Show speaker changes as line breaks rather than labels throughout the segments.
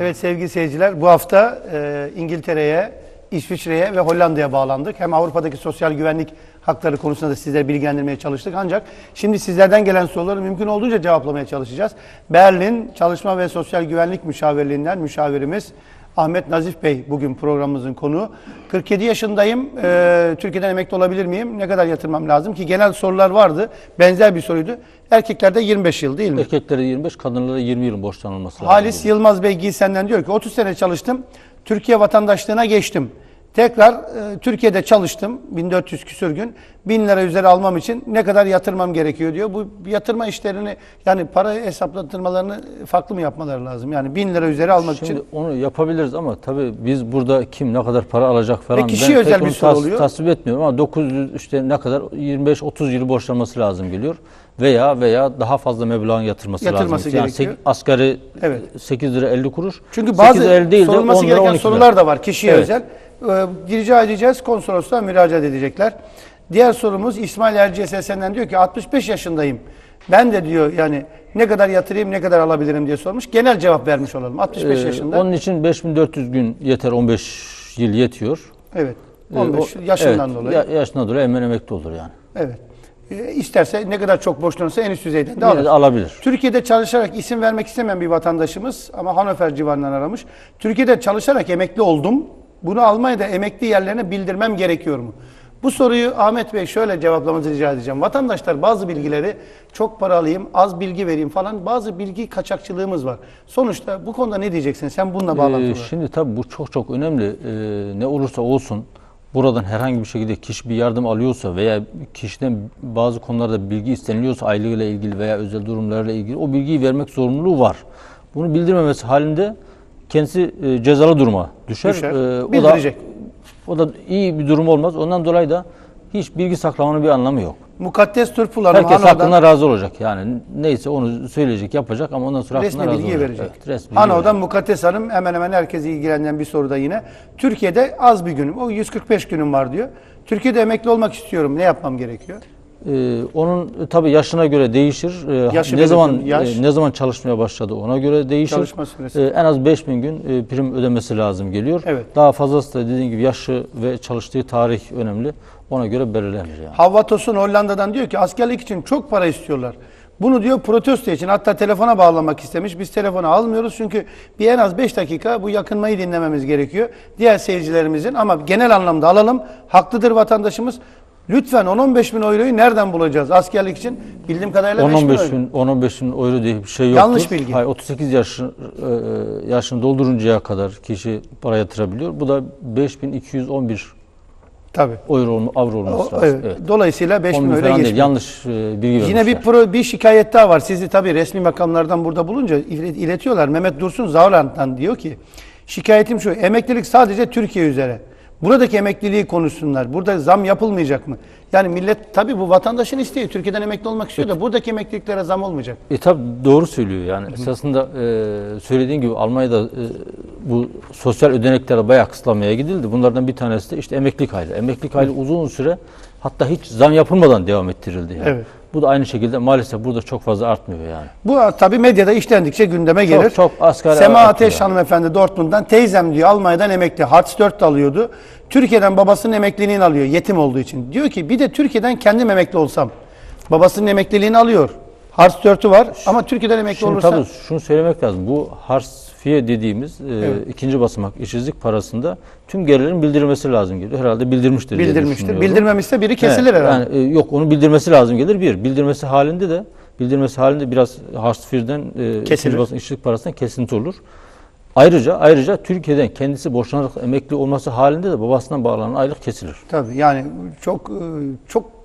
Evet sevgili seyirciler bu hafta e, İngiltere'ye, İsviçre'ye ve Hollanda'ya bağlandık. Hem Avrupa'daki sosyal güvenlik hakları konusunda da sizleri bilgilendirmeye çalıştık. Ancak şimdi sizlerden gelen soruları mümkün olduğunca cevaplamaya çalışacağız. Berlin Çalışma ve Sosyal Güvenlik Müşavirliğinden müşavirimiz Ahmet Nazif Bey bugün programımızın konuğu. 47 yaşındayım. Ee, Türkiye'den emekli olabilir miyim? Ne kadar yatırmam lazım ki? Genel sorular vardı. Benzer bir soruydu. Erkeklerde 25 yıl değil mi?
Erkeklere 25, kadınlara 20 yıl borçlanılması lazım.
Halis Yılmaz Bey Giysen'den diyor ki 30 sene çalıştım. Türkiye vatandaşlığına geçtim. Tekrar e, Türkiye'de çalıştım 1400 küsür gün. 1000 lira üzeri almam için ne kadar yatırmam gerekiyor diyor. Bu yatırma işlerini yani para hesaplatırmalarını farklı mı yapmaları lazım? Yani 1000 lira üzeri almak
Şimdi
için
onu yapabiliriz ama tabii biz burada kim ne kadar para alacak falan
Ve kişiye
ben
özel bir soru oluyor.
tasvip etmiyorum ama 900 işte ne kadar 25-30 yıl borçlanması lazım geliyor. Veya veya daha fazla meblağın yatırması,
Yatırması
lazım. Yani
gerekiyor.
sek- asgari
Evet.
8 lira 50 kuruş.
Çünkü
8
bazı
lira 50 değil de
sorulması
10 lira
gereken
12
sorular da var kişiye
Evet.
özel. Ee, rica edeceğiz konsolosluğa müracaat edecekler. Diğer sorumuz İsmail Erciyes Esen'den diyor ki 65 yaşındayım. Ben de diyor yani ne kadar yatırayım ne kadar alabilirim diye sormuş. Genel cevap vermiş olalım. 65
Ee,
yaşında.
Onun için 5400 gün yeter 15 yıl yetiyor.
evet.
Ee,
15
o-
yaşından
evet,
dolayı.
ya- yaşından dolayı hemen emekli olur yani.
Evet. Ee, isterse ne kadar çok borçlanırsa en üst düzeyden de alır.
de alabilir.
Türkiye'de çalışarak isim vermek istemeyen bir vatandaşımız ama Hanöfer civarından aramış. Türkiye'de çalışarak emekli oldum. Bunu Almanya'da emekli yerlerine bildirmem gerekiyor mu? Bu soruyu Ahmet Bey şöyle cevaplamanızı rica edeceğim. Vatandaşlar bazı bilgileri çok para alayım, az bilgi vereyim falan bazı bilgi kaçakçılığımız var. Sonuçta bu konuda ne diyeceksin? Sen bununla
Ee,
bağlantılı.
şimdi tabii bu çok çok önemli. Ee, ne olursa olsun buradan herhangi bir şekilde kişi bir yardım alıyorsa veya kişiden bazı konularda bilgi isteniliyorsa aylığıyla ilgili veya özel durumlarla ilgili o bilgiyi vermek zorunluluğu var. Bunu bildirmemesi halinde kendisi e, cezalı duruma düşer.
Düşer.
Ee, o da
Bildirecek.
o da iyi bir durum olmaz. Ondan dolayı da hiç bilgi saklamanın bir anlamı yok.
Mukaddes Turpul Hanım
Herkes
Hano'dan
hakkında razı olacak. Yani neyse onu söyleyecek, yapacak ama ondan sonra
resmi
hakkında razı
bilgiyi
olacak.
verecek.
Evet, resmi bilgi
Hano'dan
verecek.
Mukaddes Hanım hemen hemen herkesi ilgilendiren bir soruda yine. Türkiye'de az bir günüm, o 145 günüm var diyor. Türkiye'de emekli olmak istiyorum. Ne yapmam gerekiyor?
Ee, onun e, tabii yaşına göre değişir. Ee,
Yaşı
ne zaman
yaş.
e, ne zaman çalışmaya başladı ona göre değişir.
Çalışma süresi.
Ee, en az 5000 gün e, prim ödemesi lazım geliyor.
Evet.
Daha fazlası da dediğim gibi yaşı ve çalıştığı tarih önemli. Ona göre belirlenir yani.
Havva Tosun Hollanda'dan diyor ki askerlik için çok para istiyorlar. Bunu diyor protesto için hatta telefona bağlamak istemiş. Biz telefonu almıyoruz çünkü bir en az 5 dakika bu yakınmayı dinlememiz gerekiyor. Diğer seyircilerimizin ama genel anlamda alalım. Haklıdır vatandaşımız. Lütfen 10-15 bin euroyu nereden bulacağız askerlik için? Bildiğim kadarıyla 5 bin
10-15
euro.
bin, 10-15 bin euro diye bir şey yoktur.
Yanlış bilgi.
Hayır, 38 yaş, e, yaşını dolduruncaya kadar kişi para yatırabiliyor. Bu da 5211
Tabii.
euro, olma- avro olması
evet.
lazım. Evet.
Dolayısıyla 5
10
bin euro geçmiyor.
Yanlış e, bilgi
Yine bir pro, bir şikayet daha var. Sizi tabii resmi makamlardan burada bulunca ilet- iletiyorlar. Mehmet Dursun Zavran'dan diyor ki şikayetim şu emeklilik sadece Türkiye üzere. Buradaki emekliliği konuşsunlar. Burada zam yapılmayacak mı? Yani millet tabii bu vatandaşın isteği. Türkiye'den emekli olmak istiyor da buradaki emekliliklere zam olmayacak.
E tabi doğru söylüyor yani. Esasında e, söylediğin gibi Almanya'da e, bu sosyal ödeneklere bayağı kısıtlamaya gidildi. Bunlardan bir tanesi de işte emeklilik aylığı. Emeklilik aylığı uzun süre hatta hiç zam yapılmadan devam ettirildi. Yani.
Evet.
Bu da aynı şekilde maalesef burada çok fazla artmıyor yani.
Bu tabii medyada işlendikçe gündeme gelir.
çok asgari
Sema
artıyor
Ateş hanımefendi Dortmund'dan teyzem diyor Almanya'dan emekli. Hartz 4 de alıyordu. Türkiye'den babasının emekliliğini alıyor yetim olduğu için. Diyor ki bir de Türkiye'den kendim emekli olsam. Babasının emekliliğini alıyor. 4'ü var ama Türkiye'den emekli
Şimdi
olursa
tabii şunu söylemek lazım. Bu harfiye dediğimiz e, ikinci basamak işsizlik parasında tüm gelirlerin bildirilmesi lazım geliyor. Herhalde bildirmiştir
bildirmiştir. Bildirmemişse biri kesilir
Evet,
herhalde.
Yani, e, yok onu bildirmesi lazım gelir bir. Bildirmesi halinde de bildirmesi halinde biraz Hartfield'den e, ikinci basın işçilik parasından kesinti olur. Ayrıca ayrıca Türkiye'den kendisi borçlanarak emekli olması halinde de babasından bağlanan aylık kesilir.
Tabii yani çok e, çok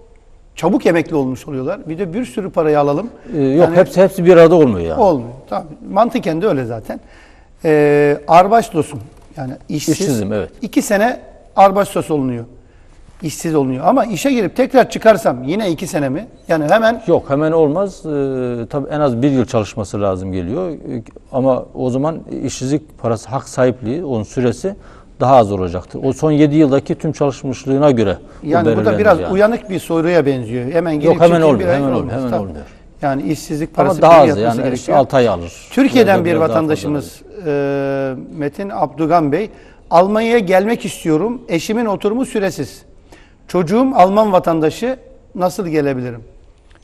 çabuk emekli olmuş oluyorlar. Bir de bir sürü parayı alalım.
E, yok
Yani-
hepsi hepsi bir arada olmuyor yani.
Olmuyor. Tabii. Mantıken de öyle zaten. Ee, Arbaşlos'um yani işsiz.
İşsizim, evet.
İki sene Arbaşlos olunuyor. İşsiz olunuyor. Ama işe girip tekrar çıkarsam yine iki sene mi? Yani hemen
Yok hemen olmaz. Ee, tabii en az bir yıl çalışması lazım geliyor. Ee, ama o zaman işsizlik parası hak sahipliği, onun süresi daha az olacaktır. O son 7 yıldaki tüm çalışmışlığına göre
yani bu da
belirlenir
biraz
yani.
uyanık bir soruya benziyor. Hemen girip
Yok hemen olmuyor, hemen olmuyor, hemen olmuyor.
Yani işsizlik
Ama
parası
daha
primi
az yani işte
gerekiyor.
6 ay alır.
Türkiye'den bir
daha
vatandaşımız e, Metin Abdugan Bey, Almanya'ya gelmek istiyorum. Eşimin oturumu süresiz. Çocuğum Alman vatandaşı nasıl gelebilirim?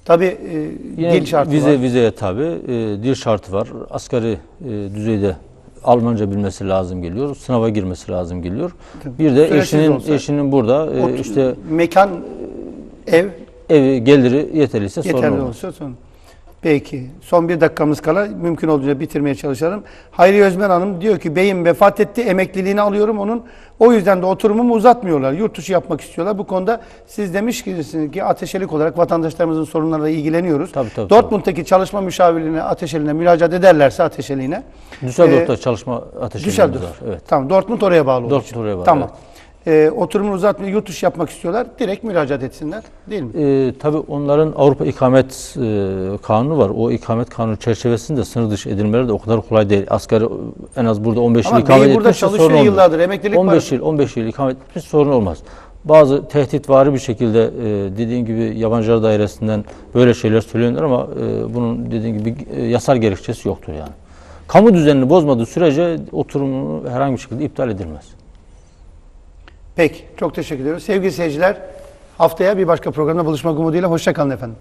Tabii e,
Yine
dil şartı
vize,
var.
Vizeye tabi dil şartı var. Asgari e, düzeyde Almanca bilmesi lazım geliyor. Sınava girmesi lazım geliyor. Bir de
Süresiz
eşinin
olsa.
eşinin burada e, işte
mekan, ev
evi geliri yeterliyse sorun
yeterli
olmaz.
olursa son. Peki. Son bir dakikamız kala mümkün olduğunca bitirmeye çalışalım. Hayri Özmen Hanım diyor ki beyim vefat etti emekliliğini alıyorum onun. O yüzden de oturumumu uzatmıyorlar. Yurt dışı yapmak istiyorlar. Bu konuda siz demiş ki, ateşelik olarak vatandaşlarımızın sorunlarıyla ilgileniyoruz.
Tabii, tabii,
Dortmund'daki çalışma müşavirliğine, ateşeliğine müracaat ederlerse ateşeliğine.
Düsseldorf'ta
Ee,
çalışma ateşi
Düsseldorf.
Evet.
Tamam Dortmund oraya bağlı
Dortmund oraya bağlı,
Tamam. Ee, oturumunu uzatmıyor, yurt dışı yapmak istiyorlar. Direkt müracaat etsinler. Değil mi?
E, tabii onların Avrupa İkamet e, Kanunu var. O ikamet kanunu çerçevesinde sınır dışı edilmeleri de o kadar kolay değil. Asgari en az burada 15 yıl
Ama
ikamet
bey burada
etmişse sorun
çalışıyor
olmuyor.
yıllardır. Emeklilik
15
parası-
yıl 15 yıl ikamet etmiş sorun olmaz. Bazı tehditvari bir şekilde e, dediğin gibi yabancılar dairesinden böyle şeyler söylüyorlar ama e, bunun dediğin gibi e, yasal gerekçesi yoktur yani. Kamu düzenini bozmadığı sürece oturumu herhangi bir şekilde iptal edilmez.
Peki. Çok teşekkür ediyoruz. Sevgili seyirciler haftaya bir başka programda buluşmak umuduyla. Hoşçakalın efendim.